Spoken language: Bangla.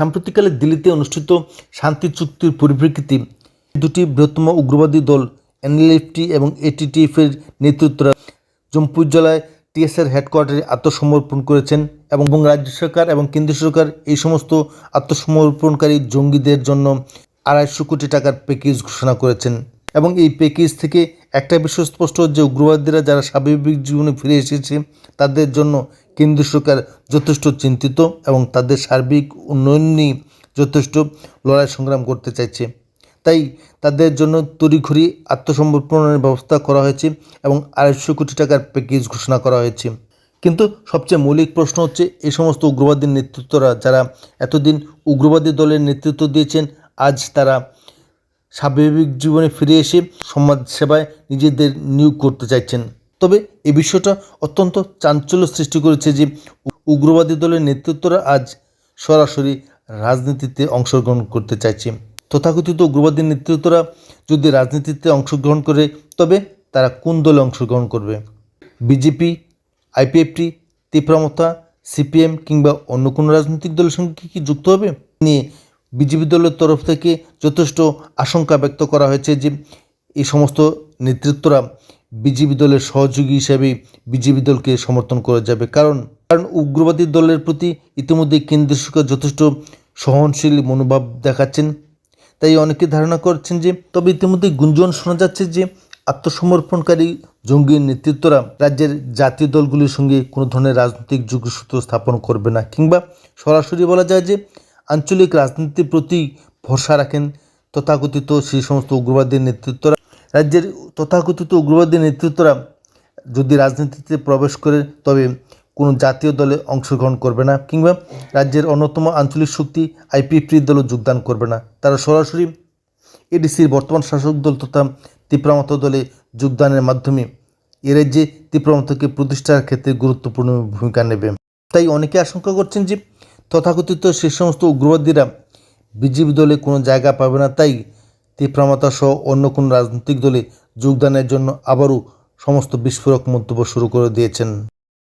সাম্প্রতিককালে দিল্লিতে অনুষ্ঠিত শান্তি চুক্তির পরিপ্রেক্ষিতে দুটি বৃহত্তম উগ্রবাদী দল, এনএলএফটি এবং এটিটিএফের নেতৃত্বরা জম্পু জেলায় টিএসআর হেডকোয়ার্টারে আত্মসমর্পণ করেছেন এবং রাজ্য সরকার এবং কেন্দ্রীয় সরকার এই সমস্ত আত্মসমর্পণকারী জঙ্গিদের জন্য আড়াইশো কোটি টাকার প্যাকেজ ঘোষণা করেছেন। এবং এই প্যাকেজ থেকে একটা বিষয় স্পষ্ট যে উগ্রবাদীরা যারা স্বাভাবিক জীবনে ফিরে এসেছে, তাদের জন্য কেন্দ্র সরকার যথেষ্ট চিন্তিত এবং তাদের সার্বিক উন্নয়ন নিয়ে যথেষ্ট লড়াই সংগ্রাম করতে চাইছে। তাই তাদের জন্য তড়িঘড়ি আত্মসমর্পণের ব্যবস্থা করা হয়েছে এবং আড়াইশো কোটি টাকার প্যাকেজ ঘোষণা করা হয়েছে। কিন্তু সবচেয়ে মৌলিক প্রশ্ন হচ্ছে এই সমস্ত উগ্রবাদীর নেতৃত্বরা যারা এতদিন উগ্রবাদী দলের নেতৃত্ব দিয়েছেন, আজ তারা স্বাভাবিক জীবনে ফিরে এসে সমাজ সেবায় নিজেদের নিয়োগ করতে চাইছেন। তবে এই বিষয়টা অত্যন্ত চাঞ্চল্য সৃষ্টি করেছে যে উগ্রবাদী দলের নেতৃত্বরা আজ সরাসরি রাজনীতিতে অংশগ্রহণ করতে চাইছে। তথাকথিত উগ্রবাদী নেতৃত্বরা যদি রাজনীতিতে অংশগ্রহণ করে, তবে তারা কোন দলে অংশগ্রহণ করবে? বিজেপি, আইপিএফটি তীব্রমতা সিপিএম কিংবা অন্য কোনো রাজনৈতিক দলের সঙ্গে কি যুক্ত হবে? নিয়ে বিজেপি দলের তরফ থেকে যথেষ্ট আশঙ্কা ব্যক্ত করা হয়েছে যে এই সমস্ত নেতৃত্বরা বিজেপি দলের সহযোগী হিসেবে বিজেপি দলকে সমর্থন করে যাবে। কারণ কারণ উগ্রবাদী দলের প্রতি ইতিমধ্যে কেন্দ্রীয় সরকার যথেষ্ট সহনশীল মনোভাব দেখাচ্ছেন। তাই অনেকে ধারণা করছেন যে, তবে ইতিমধ্যে গুঞ্জন শোনা যাচ্ছে যে আত্মসমর্পণকারী জঙ্গির নেতৃত্বরা রাজ্যের জাতীয় দলগুলির সঙ্গে কোনো ধরনের রাজনৈতিক যোগসূত্র স্থাপন করবে না, কিংবা সরাসরি বলা যায় যে আঞ্চলিক রাজনীতির প্রতি ভরসা রাখেন তথাকথিত সেই সমস্ত উগ্রবাদীর নেতৃত্বরা। রাজ্যের তথাকথিত উগ্রবাদী নেতৃত্বরা যদি রাজনীতিতে প্রবেশ করে, তবে কোনো জাতীয় দলে অংশগ্রহণ করবে না কিংবা রাজ্যের অন্যতম আঞ্চলিক শক্তি আইপিএফটির দলও যোগদান করবে না। তারা সরাসরি এডিসির বর্তমান শাসক দল তথা তীব্রামত দলে যোগদানের মাধ্যমে এ রাজ্যে তীব্রামতকে প্রতিষ্ঠার ক্ষেত্রে গুরুত্বপূর্ণ ভূমিকা নেবে। তাই অনেকে আশঙ্কা করছেন যে তথাকথিত সে সমস্ত উগ্রবাদীরা বিজেপি দলে কোনো জায়গা পাবে না, তাই তীব্রামতা সহ অন্য কোনো রাজনৈতিক দলে যোগদানের জন্য আবারও সমস্ত বিস্ফোরক মন্তব্য শুরু করে দিয়েছেন।